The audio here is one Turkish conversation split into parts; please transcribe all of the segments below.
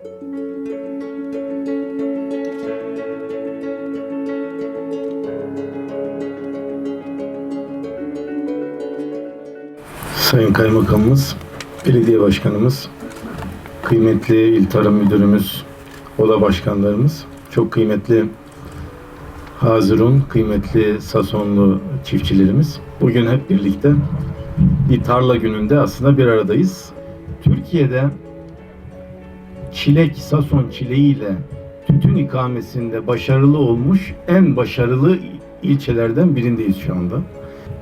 Sayın Kaymakamımız, Belediye Başkanımız, kıymetli İl Tarım Müdürümüz, Oda Başkanlarımız, çok kıymetli Hazirun, kıymetli Sasonlu çiftçilerimiz. Bugün hep birlikte bir tarla gününde aslında bir aradayız. Türkiye'de çilek, Sason çileğiyle tütün ikamesinde başarılı olmuş en başarılı ilçelerden birindeyiz şu anda.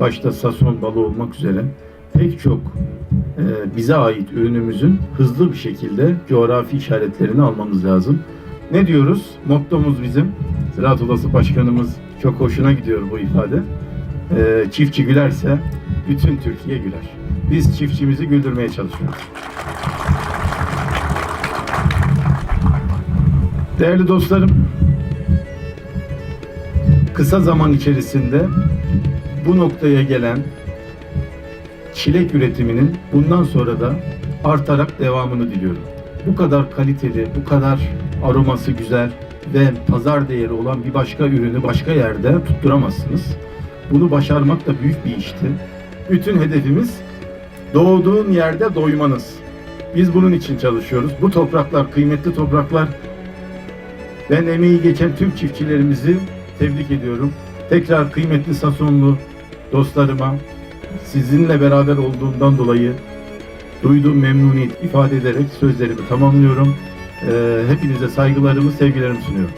Başta Sason balı olmak üzere pek çok e, bize ait ürünümüzün hızlı bir şekilde coğrafi işaretlerini almamız lazım. Ne diyoruz? Mottomuz bizim. Ziraat Odası Başkanımız çok hoşuna gidiyor bu ifade. E, çiftçi gülerse bütün Türkiye güler. Biz çiftçimizi güldürmeye çalışıyoruz. Değerli dostlarım, kısa zaman içerisinde bu noktaya gelen çilek üretiminin bundan sonra da artarak devamını diliyorum. Bu kadar kaliteli, bu kadar aroması güzel ve pazar değeri olan bir başka ürünü başka yerde tutturamazsınız. Bunu başarmak da büyük bir işti. Bütün hedefimiz doğduğun yerde doymanız. Biz bunun için çalışıyoruz. Bu topraklar, kıymetli topraklar. Ben emeği geçen tüm çiftçilerimizi tebrik ediyorum. Tekrar kıymetli Sasonlu dostlarıma sizinle beraber olduğumdan dolayı duyduğum memnuniyet ifade ederek sözlerimi tamamlıyorum. Ee, hepinize saygılarımı, sevgilerimi sunuyorum.